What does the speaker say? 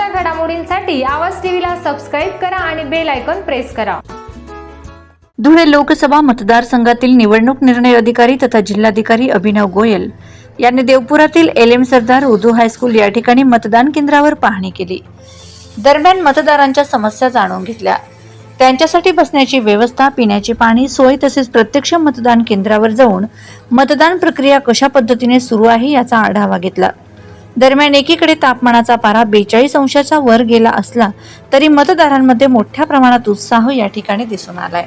ताज्या घडामोडींसाठी आवाज टीव्हीला सबस्क्राईब करा आणि बेल आयकॉन प्रेस करा. धुळे लोकसभा मतदारसंघातील निवडणूक निर्णय अधिकारी तथा जिल्हाधिकारी अभिनव गोयल यांनी देवपुरातील L M Sardar Urdu high school या ठिकाणी मतदान केंद्रावर पाहणी केली. दरम्यान मतदारांच्या समस्या जाणून घेतल्या. त्यांच्यासाठी बसण्याची व्यवस्था पिण्याचे पाणी सोय तसेच प्रत्यक्ष मतदान केंद्रावर जाऊन मतदान प्रक्रिया कशा पद्धतीने सुरू आहे याचा आढावा घेतला. दरम्यान एकीकडे तापमानाचा पारा बेचाळीस अंशाच्या वर गेला असला तरी मतदारांमध्ये मोठ्या प्रमाणात उत्साह या ठिकाणी दिसून आलाय.